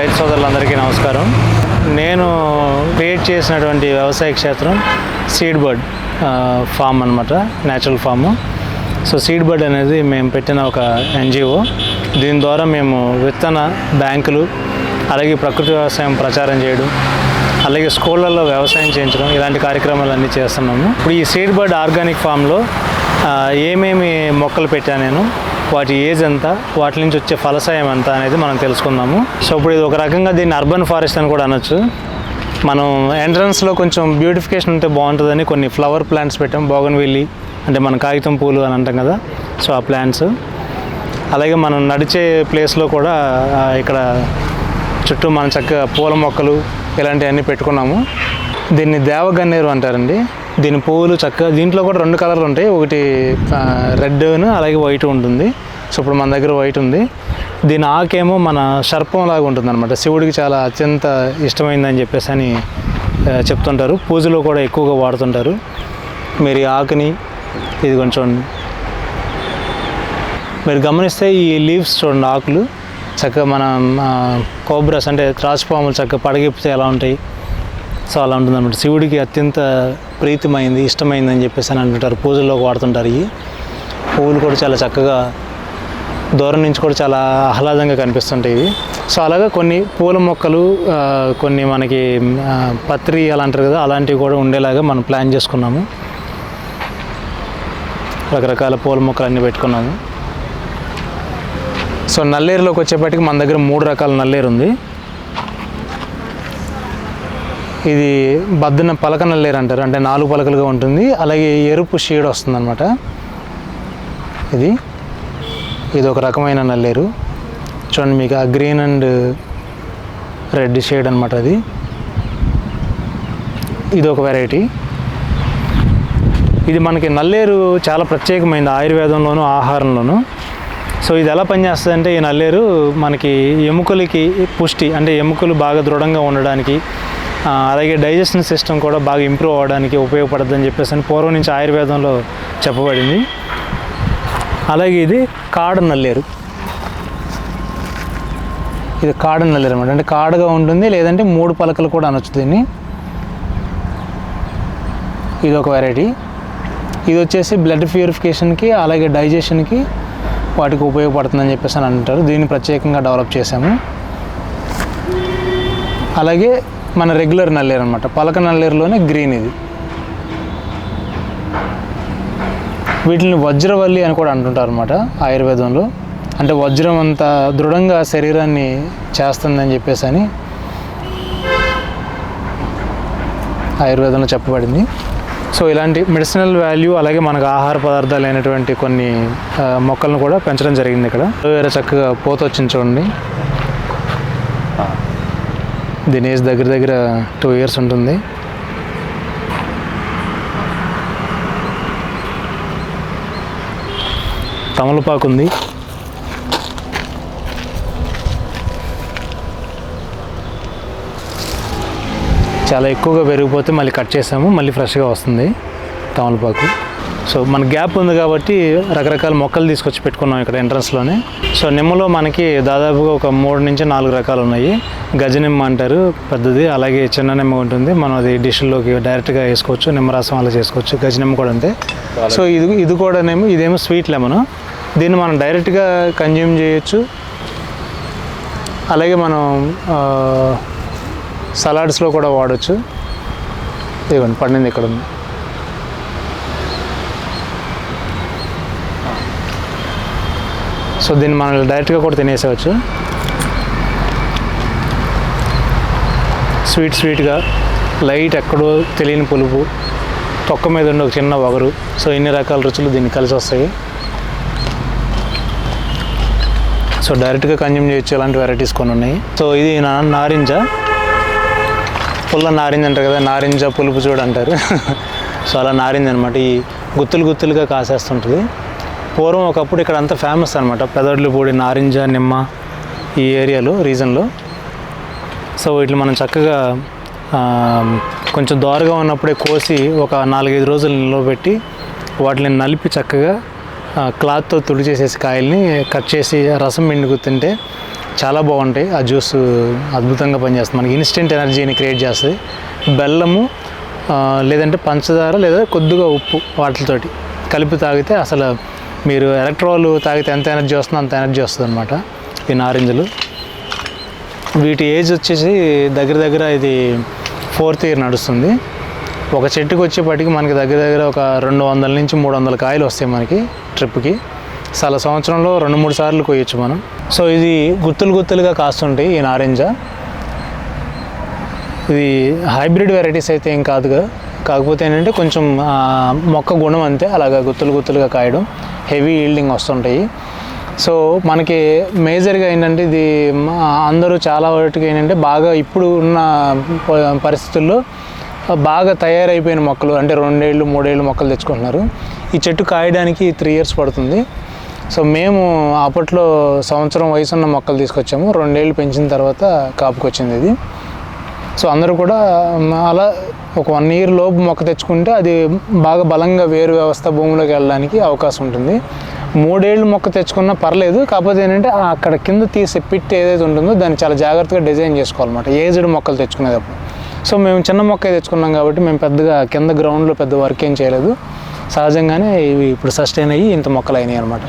రైతు సోదరులందరికీ నమస్కారం. నేను క్రియేట్ చేసినటువంటి వ్యవసాయ క్షేత్రం సీడ్ బర్డ్ ఫామ్ అనమాట natural farm. So seed bird అనేది మేము పెట్టిన ఒక ఎన్జిఓ. దీని ద్వారా మేము విత్తన బ్యాంకులు అలాగే ప్రకృతి వ్యవసాయం ప్రచారం చేయడం అలాగే స్కూళ్ళల్లో వ్యవసాయం చేయించడం ఇలాంటి కార్యక్రమాలు అన్నీ చేస్తున్నాము. ఇప్పుడు ఈ సీడ్ బర్డ్ ఆర్గానిక్ ఫామ్లో ఏమేమి మొక్కలు పెట్టాను నేను? వాటి ఏజ్ ఎంత వాటి నుంచి వచ్చే ఫలసాయం ఎంత అనేది మనం తెలుసుకుందాము. సో ఇప్పుడు ఇది ఒక రకంగా దీన్ని అర్బన్ ఫారెస్ట్ అని కూడా అనొచ్చు. మనం ఎంట్రన్స్లో కొంచెం బ్యూటిఫికేషన్ ఉంటే బాగుంటుందని కొన్ని ఫ్లవర్ ప్లాంట్స్ పెట్టాం. బోగన్విల్లి అంటే మన కాగితం పూలు అని అంటాం కదా. సో ఆ ప్లాంట్స్. అలాగే మనం నడిచే ప్లేస్లో కూడా ఇక్కడ చుట్టూ మన చక్కగా పూల మొక్కలు ఇలాంటివన్నీ పెట్టుకున్నాము. దీన్ని దేవగన్నేరు అంటారండి. దీని పువ్వులు చక్కగా దీంట్లో కూడా రెండు కలర్లు ఉంటాయి. ఒకటి రెడ్ అలాగే వైట్ ఉంటుంది. సో ఇప్పుడు మన దగ్గర వైట్ ఉంది. దీని ఆకేమో మన సర్పంలాగా ఉంటుంది అనమాట శివుడికి చాలా అత్యంత ఇష్టమైందని చెప్పేసి అని చెప్తుంటారు. పూజలో కూడా ఎక్కువగా వాడుతుంటారు. మీరు ఈ ఆకుని ఇది కొంచెం మీరు గమనిస్తే ఈ లీవ్స్ చూడండి ఆకులు. చక్కగా మన కోబ్రస్ అంటే త్రాసుపాములు చక్కగా పడగిప్పితే ఎలా ఉంటాయి? సో అలా ఉంటుందన్నమాట శివుడికి అత్యంత ప్రీతిమైంది ఇష్టమైంది అని చెప్పేసి అని అంటుంటారు. పూజల్లో వాడుతుంటారు ఇవి. పువ్వులు కూడా చాలా చక్కగా దూరం నుంచి కూడా చాలా ఆహ్లాదంగా కనిపిస్తుంటాయి ఇవి. సో అలాగా కొన్ని పూల మొక్కలు కొన్ని మనకి పత్రి అలా అంటారు కదా అలాంటివి కూడా ఉండేలాగా మనం ప్లాన్ చేసుకున్నాము. రకరకాల పూల మొక్కలు అన్నీ పెట్టుకున్నాము. సో నల్లేరులోకి వచ్చేప్పటికి మన దగ్గర మూడు రకాల నల్లేరు ఉంది. ఇది బద్దన పలక నల్లేరు అంటారు. అంటే నాలుగు పలకలుగా ఉంటుంది. అలాగే ఎరుపు షేడ్ వస్తుంది అనమాట ఇది. ఇది ఒక రకమైన నల్లేరు. చూడండి మీకు ఆ గ్రీన్ అండ్ రెడ్ షేడ్ అనమాట అది. ఇది ఒక వెరైటీ. ఇది మనకి నల్లేరు చాలా ప్రత్యేకమైనది ఆయుర్వేదంలోను ఆహారంలోను. సో ఇది ఎలా పనిచేస్తుంది అంటే ఈ నల్లేరు మనకి ఎముకలకి పుష్టి అంటే ఎముకలు బాగా దృఢంగా ఉండడానికి అలాగే డైజెషన్ సిస్టమ్ కూడా బాగా ఇంప్రూవ్ అవ్వడానికి ఉపయోగపడుతుంది అని చెప్పేసి అని పూర్వం నుంచి ఆయుర్వేదంలో చెప్పబడింది. అలాగే ఇది కాడ నల్లేరు ఇది కాడ నల్లేరు అనమాట అంటే కాడగా ఉంటుంది లేదంటే మూడు పలకలు కూడా అనొచ్చు దీన్ని. ఇది ఒక వెరైటీ ఇది వచ్చేసి బ్లడ్ ప్యూరిఫికేషన్కి అలాగే డైజెషన్కి వాటికి ఉపయోగపడుతుందని చెప్పేసి అని అంటారు. దీన్ని ప్రత్యేకంగా డెవలప్ చేశాము. అలాగే మన రెగ్యులర్ నల్లేరు అనమాట పలక నల్లేరులోనే గ్రీన్ ఇది. వీటిని వజ్రవల్లి అని కూడా అంటుంటారు అనమాట ఆయుర్వేదంలో. అంటే వజ్రం అంత దృఢంగా శరీరాన్ని చేస్తుందని చెప్పేసి అని ఆయుర్వేదంలో చెప్పబడింది. సో ఇలాంటి మెడిసినల్ వాల్యూ అలాగే మనకు ఆహార పదార్థాలు అయినటువంటి కొన్ని మొక్కలను కూడా పెంచడం జరిగింది ఇక్కడ. వేరే చక్కగా పోత వచ్చింది చూడండి. దీని ఏజ్ దగ్గర దగ్గర టూ ఇయర్స్ ఉంటుంది. తమలపాకు ఉంది. చాలా ఎక్కువగా పెరిగిపోతే మళ్ళీ కట్ చేసాము మళ్ళీ ఫ్రెష్గా వస్తుంది తమలపాకు. సో మన గ్యాప్ ఉంది కాబట్టి రకరకాల మొక్కలు తీసుకొచ్చి పెట్టుకున్నాం ఇక్కడ ఎంట్రన్స్లోనే. సో నిమ్మలో మనకి దాదాపుగా ఒక మూడు నుంచి నాలుగు రకాలు ఉన్నాయి. గజ నిమ్మ అంటారు పెద్దది. అలాగే చిన్న నిమ్మ ఉంటుంది. మనం అది డిష్లోకి డైరెక్ట్గా వేసుకోవచ్చు నిమ్మరసం అలా చేసుకోవచ్చు. గజ నిమ్మ కూడా అంతే. సో ఇది ఇది కూడానేమో ఇదేమో స్వీట్ లెమన్. దీన్ని మనం డైరెక్ట్గా కన్జ్యూమ్ చేయొచ్చు. అలాగే మనం సలాడ్స్లో కూడా వాడచ్చు. ఇదిగోండి పండింది ఇక్కడ ఉంది. సో దీన్ని మనం డైరెక్ట్గా కూడా తినేసేవచ్చు స్వీట్ స్వీట్గా లైట్ ఎక్కడో తెలియని పులుపు తొక్క మీద ఉండే ఒక చిన్న వగరు సో ఇన్ని రకాల రుచులు దీన్ని కలిసి వస్తాయి. సో డైరెక్ట్గా కన్జ్యూమ్ చేయొచ్చు ఇలాంటి వెరైటీస్ కొన్ని ఉన్నాయి. సో ఇది నా నారింజ పుల్ల నారింజ అంటారు కదా నారింజ పులుపు చూడంటారు. సో అలా నారింజ అనమాట ఈ గుత్తులు గుత్తులుగా కాసేస్తుంటుంది. పూర్వం ఒకప్పుడు ఇక్కడ అంతా ఫేమస్ అనమాట పెదడులపూడి నారింజ నిమ్మ ఈ ఏరియాలో రీజన్లో సో వీటిని మనం చక్కగా కొంచెం దోరగా ఉన్నప్పుడే కోసి ఒక నాలుగైదు రోజులు నిలబెట్టి వాటిని నలిపి చక్కగా క్లాత్తో తుడిచేసేసి కాయల్ని కట్ చేసి రసం పిండుకు తింటే చాలా బాగుంటాయి. ఆ జ్యూస్ అద్భుతంగా పనిచేస్తుంది. మనకి ఇన్స్టెంట్ ఎనర్జీని క్రియేట్ చేస్తుంది. బెల్లము లేదంటే పంచదార లేదా కొద్దిగా ఉప్పు వాటితోటి కలిపి తాగితే అసలు మీరు ఎలక్ట్రాల్ తాగితే ఎంత ఎనర్జీ వస్తుందో అంత ఎనర్జీ వస్తుంది అనమాట ఈ నారింజలు. వీటి ఏజ్ వచ్చేసి దగ్గర దగ్గర ఇది ఫోర్త్ ఇయర్ నడుస్తుంది. ఒక చెట్టుకు వచ్చేపటికి మనకి దగ్గర దగ్గర ఒక రెండు వందల నుంచి మూడు వందల కాయలు వస్తాయి మనకి ట్రిప్కి. చాలా సంవత్సరంలో రెండు మూడు సార్లు కొయ్యొచ్చు మనం. సో ఇది గుత్తులు గుత్తులుగా కాస్తుంటాయి ఈ నారింజ. ఇది హైబ్రిడ్ వెరైటీస్ అయితే ఏం కాదుగా. కాకపోతే ఏంటంటే కొంచెం మొక్క గుణం అంతే అలాగా గుత్తులు గుత్తులుగా కాయడం హెవీ ఈల్డింగ్ వస్తుంటాయి. సో మనకి మేజర్గా ఏంటంటే ఇది అందరూ చాలా వాటికి ఏంటంటే బాగా ఇప్పుడు ఉన్న పరిస్థితుల్లో బాగా తయారైపోయిన మొక్కలు అంటే రెండేళ్ళు మూడేళ్ళు మొక్కలు తెచ్చుకుంటున్నారు. ఈ చెట్టు కాయడానికి త్రీ ఇయర్స్ పడుతుంది. సో మేము అప్పట్లో సంవత్సరం వయసు ఉన్న మొక్కలు తీసుకొచ్చాము. రెండేళ్ళు పెంచిన తర్వాత కాపుకొచ్చింది ఇది. సో అందరూ కూడా అలా ఒక వన్ ఇయర్ లోపు మొక్క తెచ్చుకుంటే అది బాగా బలంగా వేరు వ్యవస్థ భూమిలోకి వెళ్ళడానికి అవకాశం ఉంటుంది. మూడేళ్ళు మొక్క తెచ్చుకున్నా పర్లేదు కాకపోతే ఏంటంటే అక్కడ కింద తీసే పిట్ ఏదైతే ఉంటుందో దాన్ని చాలా జాగ్రత్తగా డిజైన్ చేసుకోవాలన్నమాట. ఏజ్డ్ మొక్కలు తెచ్చుకునేటప్పుడు. సో మేము చిన్న మొక్క తెచ్చుకున్నాం కాబట్టి మేము పెద్దగా కింద గ్రౌండ్లో పెద్ద వర్క్ ఏం చేయలేదు. సహజంగానే ఇవి ఇప్పుడు సస్టైన్ అయ్యి ఇంత మొక్కలు అయినాయి అనమాట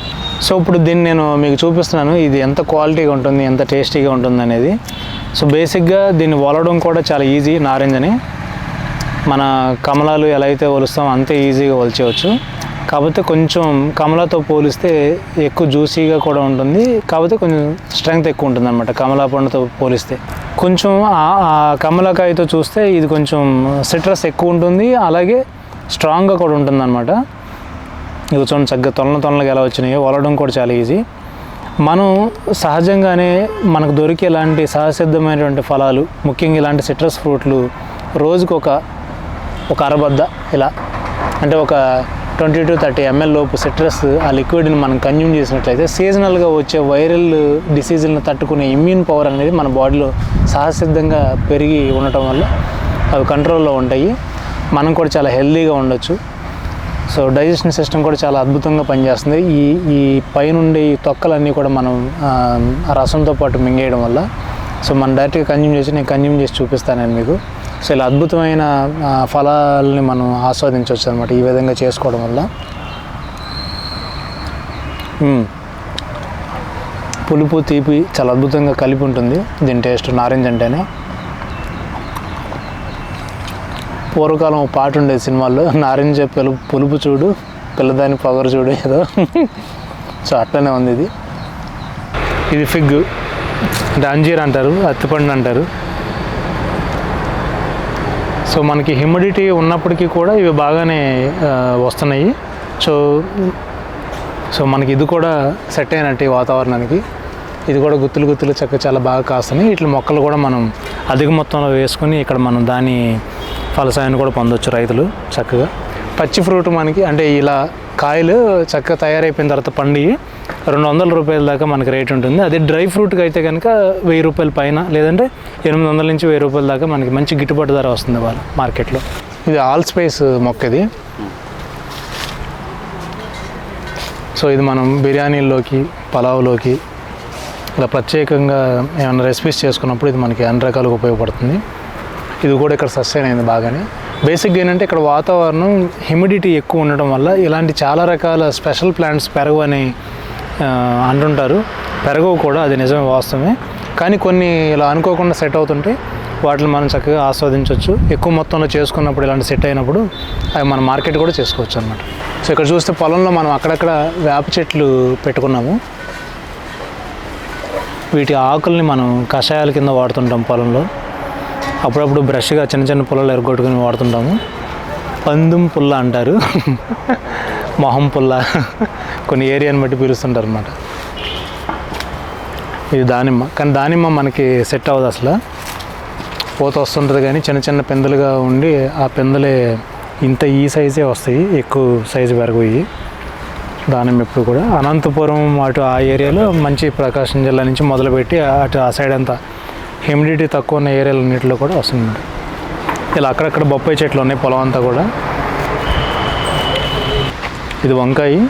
సో ఇప్పుడు దీన్ని నేను మీకు చూపిస్తున్నాను. ఇది ఎంత క్వాలిటీగా ఉంటుంది ఎంత టేస్టీగా ఉంటుంది అనేది. సో బేసిక్గా దీన్ని వలడం కూడా చాలా ఈజీ నారింజని మన కమలాలు ఎలా అయితే వలుస్తాం అంతే ఈజీగా ఒలిచేయవచ్చు కాకపోతే కొంచెం కమలాతో పోలిస్తే ఎక్కువ జ్యూసీగా కూడా ఉంటుంది. కాకపోతే కొంచెం స్ట్రెంగ్త్ ఎక్కువ ఉంటుంది అనమాట కమలా పండుతో పోలిస్తే. కొంచెం ఆ- ఆ కమలకాయతో చూస్తే ఇది కొంచెం సిట్రస్ ఎక్కువ ఉంటుంది. అలాగే స్ట్రాంగ్గా కూడా ఉంటుందన్నమాట. ఇది చూడండి చక్కగా తొలన తొలనగా ఎలా వచ్చినాయో వలడం కూడా చాలా ఈజీ. మనం సహజంగానే మనకు దొరికే ఇలాంటి సహసిద్ధమైనటువంటి ఫలాలు ముఖ్యంగా ఇలాంటి సిట్రస్ ఫ్రూట్లు రోజుకు ఒక ఒక అరబద్ద ఇలా అంటే ఒక ట్వంటీ టు థర్టీ ఎంఎల్ లోపు సిట్రస్ ఆ లిక్విడ్ని మనం కన్జ్యూమ్ చేసినట్లయితే సీజనల్గా వచ్చే వైరల్ డిసీజులను తట్టుకునే ఇమ్యూన్ పవర్ అనేది మన బాడీలో సహసిద్ధంగా పెరిగి ఉండటం వల్ల అవి కంట్రోల్లో ఉంటాయి. మనం కూడా చాలా హెల్దీగా ఉండొచ్చు. సో డైజెషన్ సిస్టమ్ కూడా చాలా అద్భుతంగా పనిచేస్తుంది. ఈ ఈ పైనుండి ఈ తొక్కలన్నీ కూడా మనం రసంతో పాటు మింగేయడం వల్ల. సో మనం డైరెక్ట్గా కన్జ్యూమ్ చేసి నేను కన్జ్యూమ్ చేసి చూపిస్తాను నేను మీకు. సో ఇలా అద్భుతమైన ఫలాల్ని ఫలాలని మనం ఆస్వాదించవచ్చు అనమాట ఈ విధంగా చేసుకోవడం వల్ల. పులుపు తీపి చాలా అద్భుతంగా కలిపి ఉంటుంది. దీని టేస్ట్ నారింజ్ అంటేనే. పూర్వకాలం ఒక పాట ఉండేది సినిమాల్లో నారింజ పిలు పులుపు చూడు పిల్లదాని పొగరు చూడు ఏదో. సో అట్లనే ఉంది ఇది. ఇది ఫిగ్ డాంజీర్ అంటారు అత్తిపండు అంటారు. సో మనకి హ్యూమిడిటీ ఉన్నప్పటికీ కూడా ఇవి బాగానే వస్తున్నాయి. సో సో మనకి ఇది కూడా సెట్ అయినట్టు ఈ వాతావరణానికి. ఇది కూడా గుత్తులు గుత్తులు చక్క చాలా బాగా కాస్తున్నాయి. ఇట్లా మొక్కలు కూడా మనం అధిక మొత్తంలో వేసుకొని ఇక్కడ మనం దాని ఫలసాయాన్ని కూడా పొందొచ్చు రైతులు చక్కగా. పచ్చి ఫ్రూట్ మనకి అంటే ఇలా కాయలు చక్కగా తయారైపోయిన తర్వాత పండి రెండు వందల రూపాయల దాకా మనకి రేట్ ఉంటుంది. అదే డ్రై ఫ్రూట్కి అయితే కనుక వెయ్యి రూపాయల పైన లేదంటే ఎనిమిది వందల నుంచి వెయ్యి రూపాయల దాకా మనకి మంచి గిట్టుబాటు ధర వస్తుంది వాళ్ళ మార్కెట్లో. ఇది ఆల్ స్పైస్ మొక్క ఇది. సో ఇది మనం బిర్యానీల్లోకి పలావ్లోకి ఇలా ప్రత్యేకంగా ఏమైనా రెసిపీస్ చేసుకున్నప్పుడు ఇది మనకి అన్ని రకాలుగా ఉపయోగపడుతుంది. ఇది కూడా ఇక్కడ సస్టైన్ అయింది బాగానే. బేసిక్గా ఏంటంటే ఇక్కడ వాతావరణం హ్యూమిడిటీ ఎక్కువ ఉండడం వల్ల ఇలాంటి చాలా రకాల స్పెషల్ ప్లాంట్స్ పెరగవని అంటుంటారు. పెరగవు కూడా అది నిజమే వాస్తవమే. కానీ కొన్ని ఇలా అనుకోకుండా సెట్ అవుతుంటే వాటిని మనం చక్కగా ఆస్వాదించవచ్చు. ఎక్కువ మొత్తంలో చేసుకున్నప్పుడు ఇలాంటి సెట్ అయినప్పుడు అవి మన మార్కెట్ కూడా చేసుకోవచ్చు అనమాట సో ఇక్కడ చూస్తే పొలంలో మనం అక్కడక్కడ వేప చెట్లు పెట్టుకున్నాము. వీటి ఆకుల్ని మనం కషాయాల కింద వాడుతుంటాం పొలంలో. అప్పుడప్పుడు బ్రష్గా చిన్న చిన్న పుల్లలు ఎరగొట్టుకుని వాడుతుంటాము. పందుం పుల్ల అంటారు. మొహం పుల్ల. కొన్ని ఏరియాని బట్టి పిలుస్తుంటారు అనమాట ఇది దానిమ్మ. కానీ దానిమ్మ మనకి సెట్ అవ్వదు అసలు. పూత వస్తుంటుంది కానీ చిన్న చిన్న పెందలుగా ఉండి ఆ పెందలే ఇంత ఈ సైజే వస్తాయి. ఎక్కువ సైజు పెరగయి దానిమ్మ ఎప్పుడు కూడా. అనంతపురం అటు ఆ ఏరియాలో మంచి ప్రకాశం జిల్లా నుంచి మొదలుపెట్టి అటు ఆ సైడ్ అంతా హ్యూమిడిటీ తక్కువ ఉన్న ఏరియాలన్నింటిలో కూడా వస్తుంది ఇలా అక్కడక్కడ బొప్పాయి చెట్లు ఉన్నాయి పొలం అంతా కూడా. ఇది వంకాయ.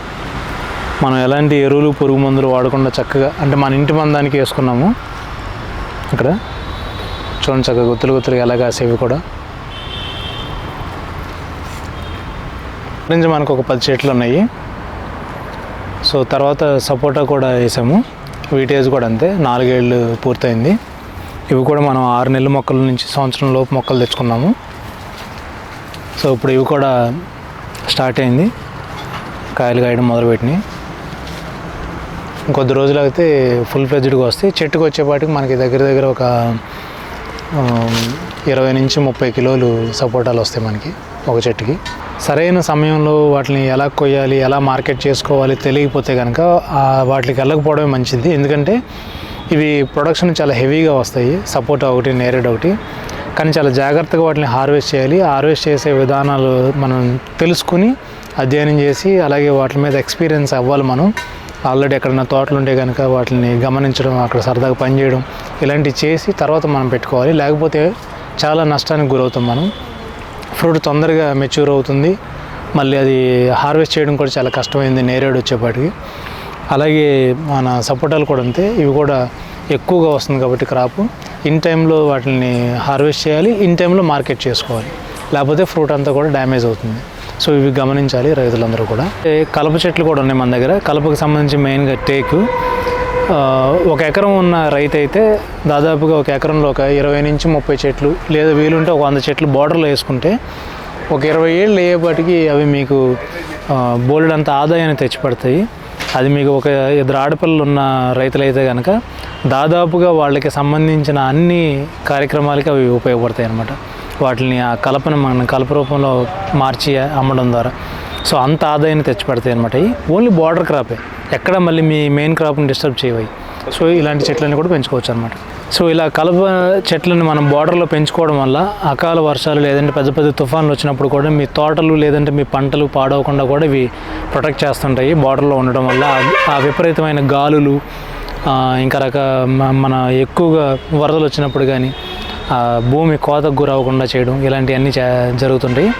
మనం ఎలాంటి ఎరువులు పురుగు మందులు వాడకుండా చక్కగా అంటే మన ఇంటి మందానికి వేసుకున్నాము. ఇక్కడ చూడండి చక్కగా గుత్తులు గుత్తులుగా ఎలా కాసేవి కూడా. నుంచి మనకు ఒక పది చెట్లు ఉన్నాయి. సో తర్వాత సపోటా కూడా వేసాము. వీటేజ్ కూడా అంతే నాలుగేళ్ళు పూర్తయింది. ఇవి కూడా మనం ఆరు నెలల మొక్కల నుంచి సంవత్సరం లోపు మొక్కలు తెచ్చుకున్నాము. సో ఇప్పుడు ఇవి కూడా స్టార్ట్ అయింది. కాయలు కాయడం మొదలుపెట్టినాయి. కొద్ది రోజులు అయితే ఫుల్ ఫ్లెజ్డ్గా వస్తాయి. చెట్టుకు వచ్చేపాటికి మనకి దగ్గర దగ్గర ఒక ఇరవై నుంచి ముప్పై కిలోలు సపోటాలు వస్తాయి మనకి ఒక చెట్టుకి. సరైన సమయంలో వాటిని ఎలా కొయ్యాలి ఎలా మార్కెట్ చేసుకోవాలి తెలియకపోతే కనుక వాటికి వెళ్ళకపోవడమే మంచిది. ఎందుకంటే ఇవి ప్రొడక్షన్ చాలా హెవీగా వస్తాయి. సపోటా ఒకటి నేరేడ్ ఒకటి. కానీ చాలా జాగ్రత్తగా వాటిని హార్వెస్ట్ చేయాలి. హార్వెస్ట్ చేసే విధానాలు మనం తెలుసుకుని అధ్యయనం చేసి అలాగే వాటి మీద ఎక్స్పీరియన్స్ అవ్వాలి మనం. ఆల్రెడీ ఎక్కడైనా తోటలు ఉంటే కనుక వాటిని గమనించడం అక్కడ సరదాగా పనిచేయడం ఇలాంటివి చేసి తర్వాత మనం పెట్టుకోవాలి. లేకపోతే చాలా నష్టానికి గురవుతాం మనం. ఫ్రూట్ తొందరగా మెచ్యూర్ అవుతుంది. మళ్ళీ అది హార్వెస్ట్ చేయడం కూడా చాలా కష్టమైంది నేరేడు వచ్చేపాటికి. అలాగే మన సపోటాలు కూడా అంతే. ఇవి కూడా ఎక్కువగా వస్తుంది కాబట్టి క్రాప్. ఇన్ టైంలో వాటిని హార్వెస్ట్ చేయాలి ఇన్ టైంలో మార్కెట్ చేసుకోవాలి. లేకపోతే ఫ్రూట్ అంతా కూడా డ్యామేజ్ అవుతుంది. సో ఇవి గమనించాలి రైతులందరూ కూడా. కలప చెట్లు కూడా ఉన్నాయి మన దగ్గర. కలపకు సంబంధించి మెయిన్గా టేకు. ఒక ఎకరం ఉన్న రైతు అయితే దాదాపుగా ఒక ఎకరంలో ఒక ఇరవై నుంచి ముప్పై చెట్లు లేదా వీలుంటే ఒక వంద చెట్లు బార్డర్లో వేసుకుంటే ఒక ఇరవై ఏళ్ళు అయ్యేపాటికి అవి మీకు బోల్డ్ అంత ఆదాయాన్ని తెచ్చిపెడతాయి. అది మీకు ఒక ఇద్దరు ఆడపిల్లలు ఉన్న రైతులైతే కనుక దాదాపుగా వాళ్ళకి సంబంధించిన అన్ని కార్యక్రమాలకి అవి ఉపయోగపడతాయి అన్నమాట. వాటిని ఆ కలపను మనం కలప రూపంలో మార్చి అమ్మడం ద్వారా. సో అంత ఆదాయాన్ని తెచ్చిపెడతాయి అనమాట ఓన్లీ బార్డర్ క్రాపే. ఎక్కడ మళ్ళీ మీ మెయిన్ క్రాప్ని డిస్టర్బ్ చేయవు. సో ఇలాంటి చెట్లని కూడా పెంచుకోవచ్చు అనమాట సో ఇలా కలప చెట్లను మనం బార్డర్లో పెంచుకోవడం వల్ల అకాల వర్షాలు లేదంటే పెద్ద పెద్ద తుఫాన్లు వచ్చినప్పుడు కూడా మీ తోటలు లేదంటే మీ పంటలు పాడవకుండా కూడా ఇవి ప్రొటెక్ట్ చేస్తుంటాయి బార్డర్లో ఉండడం వల్ల. ఆ- విపరీతమైన గాలులు ఇంకా రక మన ఎక్కువగా వరదలు వచ్చినప్పుడు కానీ ఆ, భూమి కోతకు గురవ్వకుండా చేయడం ఇలాంటివన్నీ జరుగుతుంటాయి.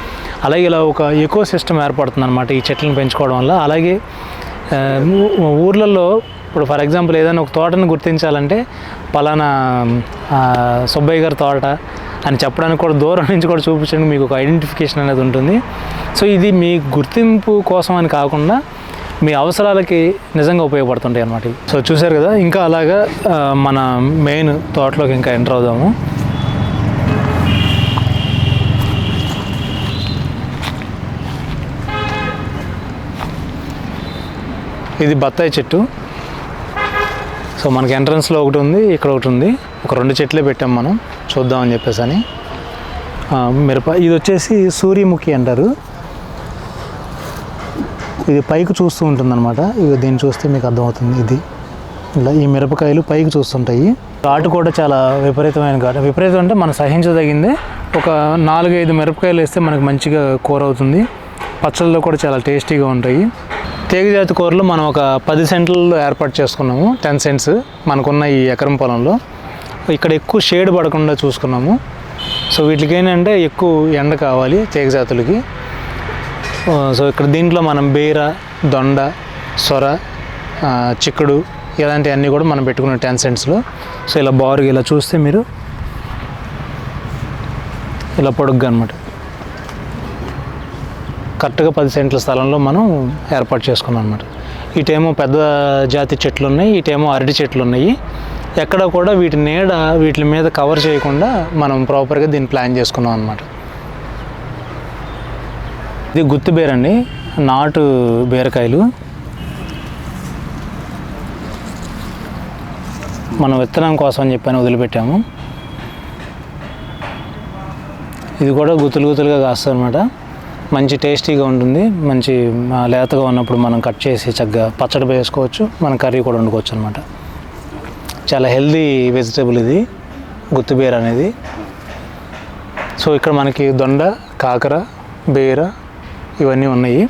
అలాగే ఇలా ఒక ఎకో సిస్టమ్ ఏర్పడుతుంది అనమాట ఈ చెట్లను పెంచుకోవడం వల్ల. అలాగే ఊర్లలో ఇప్పుడు ఫర్ ఎగ్జాంపుల్ ఏదైనా ఒక తోటను గుర్తించాలంటే పలానా సుబ్బయ్య గారి తోట అని చెప్పడానికి కూడా దూరం నుంచి కూడా చూపించడానికి మీకు ఒక ఐడెంటిఫికేషన్ అనేది ఉంటుంది. సో ఇది మీ గుర్తింపు కోసం అని కాకుండా మీ అవసరాలకి నిజంగా ఉపయోగపడుతుంటాయి అన్నమాట సో చూశారు కదా ఇంకా అలాగా మన మెయిన్ తోటలోకి ఇంకా ఎంటర్ అవుదాము. ఇది బత్తాయి చెట్టు. సో మనకి ఎంట్రన్స్లో ఒకటి ఉంది ఇక్కడ ఒకటి ఉంది. ఒక రెండు చెట్లే పెట్టాం మనం. చూద్దామని చెప్పేసి అని. మిరప ఇది వచ్చేసి సూర్యముఖి అంటారు. ఇది పైకి చూస్తూ ఉంటుంది అనమాట ఇక దీన్ని చూస్తే మీకు అర్థమవుతుంది ఇది. ఇలా ఈ మిరపకాయలు పైకి చూస్తుంటాయి. ఘాటు కూడా చాలా విపరీతమైన ఘాటు. విపరీతం అంటే మనం సహించదగిందే. ఒక నాలుగైదు మిరపకాయలు వేస్తే మనకు మంచిగా కూర అవుతుంది. పచ్చళ్ళలో కూడా చాలా టేస్టీగా ఉంటాయి. తీగజాతి కూరలు మనం ఒక పది సెంట్లలో ఏర్పాటు చేసుకున్నాము టెన్ సెంట్స్ మనకున్న ఈ ఎకరం పొలంలో. ఇక్కడ ఎక్కువ షేడ్ పడకుండా చూసుకున్నాము. సో వీటికి ఏంటంటే ఎక్కువ ఎండ కావాలి తీగజాతులకి. సో ఇక్కడ దీంట్లో మనం బీర దొండ సొర చిక్కుడు ఇలాంటివన్నీ కూడా మనం పెట్టుకున్న టెన్ సెంట్స్లో సో ఇలా బారుగా ఇలా చూస్తే మీరు ఇలా పొడుగ్గా అనమాట కరెక్ట్గా పది సెంట్ల స్థలంలో మనం ఏర్పాటు చేసుకున్నాం అనమాట ఇటేమో పెద్ద జాతి చెట్లు ఉన్నాయి ఇటేమో అరటి చెట్లు ఉన్నాయి ఎక్కడ కూడా వీటి నీడ వీటి మీద కవర్ చేయకుండా మనం ప్రాపర్గా దీన్ని ప్లాన్ చేసుకున్నాం అనమాట ఇది గుత్తి బీరండి నాటు బీరకాయలు. మనం విత్తనం కోసం అని చెప్పని వదిలిపెట్టాము. ఇది కూడా గుత్తులు గుత్తులుగా కాస్తుంది అనమాట మంచి టేస్టీగా ఉంటుంది. మంచి లేతగా ఉన్నప్పుడు మనం కట్ చేసి చక్కగా పచ్చడి వేసుకోవచ్చు. మనం కర్రీ కూడా వండుకోవచ్చు అనమాట చాలా హెల్దీ వెజిటేబుల్ ఇది. గుత్తిబీర అనేది. సో ఇక్కడ మనకి దొండ కాకర బీర ఇవన్నీ ఉన్నాయి.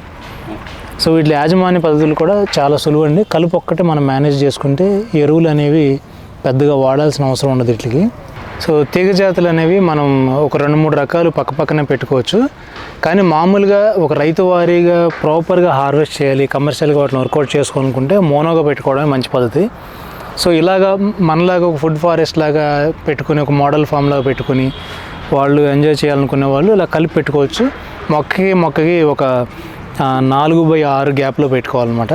సో వీటి యాజమాన్య పద్ధతులు కూడా చాలా సులువు అండి. కలుపు ఒక్కటే మనం మేనేజ్ చేసుకుంటే ఎరువులు అనేవి పెద్దగా వాడాల్సిన అవసరం ఉండదు వీటికి. సో తీగ జాతులు అనేవి మనం ఒక రెండు మూడు రకాలు పక్క పక్కనే పెట్టుకోవచ్చు. కానీ మామూలుగా ఒక రైతు వారీగా ప్రాపర్గా హార్వెస్ట్ చేయాలి కమర్షియల్గా వాటిని వర్కౌట్ చేసుకోనుకుంటే మోనోగా పెట్టుకోవడమే మంచి పద్ధతి. సో ఇలాగా మనలాగా ఒక ఫుడ్ ఫారెస్ట్ లాగా పెట్టుకుని ఒక మోడల్ ఫామ్ లాగా పెట్టుకుని వాళ్ళు ఎంజాయ్ చేయాలనుకునే వాళ్ళు ఇలా కలిపి పెట్టుకోవచ్చు. మొక్కకి మొక్కకి ఒక నాలుగు బై ఆరు గ్యాప్లో పెట్టుకోవాలన్నమాట.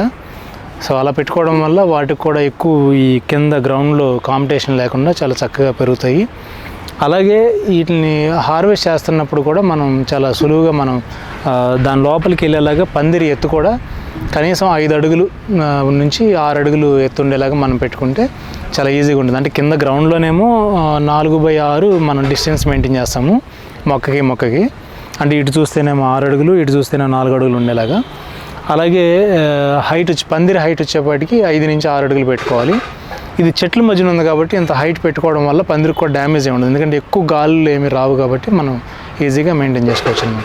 సో అలా పెట్టుకోవడం వల్ల వాటికి కూడా ఎక్కువ ఈ కింద గ్రౌండ్లో కాంపిటీషన్ లేకుండా చాలా చక్కగా పెరుగుతాయి. అలాగే వీటిని హార్వెస్ట్ చేస్తున్నప్పుడు కూడా మనం చాలా సులువుగా మనం దాని లోపలికి వెళ్ళేలాగా పందిరి ఎత్తు కూడా కనీసం ఐదు అడుగులు నుంచి ఆరు అడుగులు ఎత్తు ఉండేలాగా మనం పెట్టుకుంటే చాలా ఈజీగా ఉంటుంది. అంటే కింద గ్రౌండ్లోనేమో నాలుగు బై ఆరు మనం డిస్టెన్స్ మెయింటైన్ చేస్తాము మొక్కకి మొక్కకి. అంటే ఇటు చూస్తేనేమో ఆరు అడుగులు ఇటు చూస్తేనేమో నాలుగు అడుగులు ఉండేలాగా. అలాగే హైట్ వచ్చి పందిరి హైట్ వచ్చేపాటికి ఐదు నుంచి ఆరు అడుగులు పెట్టుకోవాలి. ఇది చెట్ల మధ్యన ఉంది కాబట్టి ఇంత హైట్ పెట్టుకోవడం వల్ల పందిరికి కూడా డ్యామేజ్ ఏమి ఉండదు. ఎందుకంటే ఎక్కువ గాలులు ఏమి రావు కాబట్టి మనం ఈజీగా మెయింటైన్ చేసుకోవచ్చు అనమాట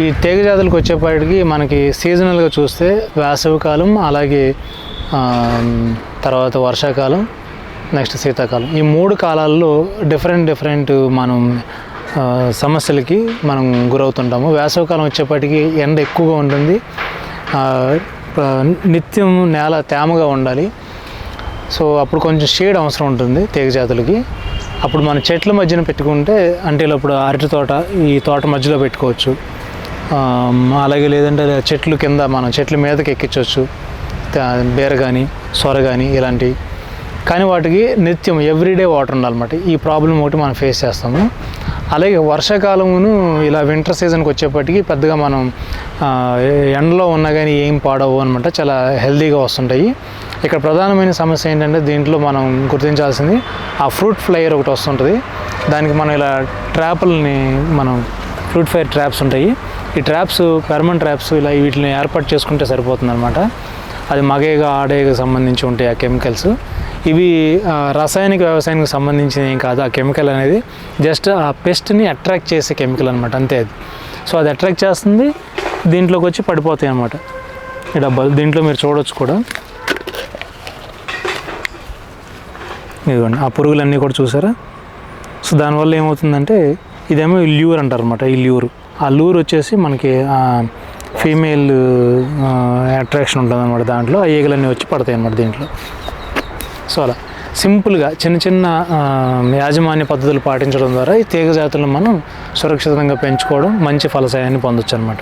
ఈ తీగ జాతులకు వచ్చేపాటికి మనకి సీజనల్గా చూస్తే వేసవికాలం అలాగే తర్వాత వర్షాకాలం నెక్స్ట్ శీతాకాలం. ఈ మూడు కాలాల్లో డిఫరెంట్ డిఫరెంట్ మనం సమస్యలకి మనం గురవుతుంటాము. వేసవికాలం వచ్చేప్పటికి ఎండ ఎక్కువగా ఉంటుంది. నిత్యం నేల తేమగా ఉండాలి. సో అప్పుడు కొంచెం షేడ్ అవసరం ఉంటుంది తీగ జాతులకి. అప్పుడు మన చెట్ల మధ్యన పెట్టుకుంటే అంటే ఇప్పుడు అరటి తోట ఈ తోట మధ్యలో పెట్టుకోవచ్చు. అలాగే లేదంటే చెట్లు కింద మనం చెట్ల మీదకి ఎక్కించవచ్చు. బీర కానీ సొర కానీ ఇలాంటివి కానీ వాటికి నిత్యం ఎవ్రీడే వాటర్ ఉండాలన్నమాట. ఈ ప్రాబ్లం ఒకటి మనం ఫేస్ చేస్తాము. అలాగే వర్షాకాలమును ఇలా వింటర్ సీజన్కి వచ్చేప్పటికి పెద్దగా మనం ఎండలో ఉన్నా కానీ ఏం పాడవు అనమాట చాలా హెల్తీగా వస్తుంటాయి. ఇక్కడ ప్రధానమైన సమస్య ఏంటంటే దీంట్లో మనం గుర్తించాల్సింది ఆ ఫ్రూట్ ఫ్లైయర్ ఒకటి వస్తుంటుంది. దానికి మనం ఇలా ట్రాపుల్ని మనం ఫ్రూట్ ఫైర్ ట్రాప్స్ ఉంటాయి. ఈ ట్రాప్స్ పెర్మన్ ట్రాప్స్ ఇలా వీటిని ఏర్పాటు చేసుకుంటే సరిపోతుంది అనమాట అది మగేగా ఆడేగా సంబంధించి ఉంటాయి ఆ కెమికల్స్. ఇవి రసాయనిక వ్యవసాయానికి సంబంధించినవి ఏం కాదు. ఆ కెమికల్ అనేది జస్ట్ ఆ పెస్ట్ని అట్రాక్ట్ చేసే కెమికల్ అనమాట అంతే అది. సో అది అట్రాక్ట్ చేస్తుంది. దీంట్లోకి వచ్చి పడిపోతాయి అనమాట ఈ డబ్బాలు దీంట్లో మీరు చూడొచ్చు కూడా. ఇదిగోండి ఆ పురుగులన్నీ కూడా చూసారా? సో దానివల్ల ఏమవుతుందంటే ఇదేమో ల్యూర్ అంటారు అనమాట ఈ ల్యూర్. ఆ లూర్ వచ్చేసి మనకి ఫీమేల్ అట్రాక్షన్ ఉంటుంది అనమాట దాంట్లో ఆ ఈగలన్నీ వచ్చి పడతాయి అనమాట దీంట్లో. సో అలా. సింపుల్గా చిన్న చిన్న యాజమాన్య పద్ధతులు పాటించడం ద్వారా ఈ తీగ జాతులను మనం సురక్షితంగా పెంచుకోవడం మంచి ఫలసాయాన్ని పొందొచ్చు అనమాట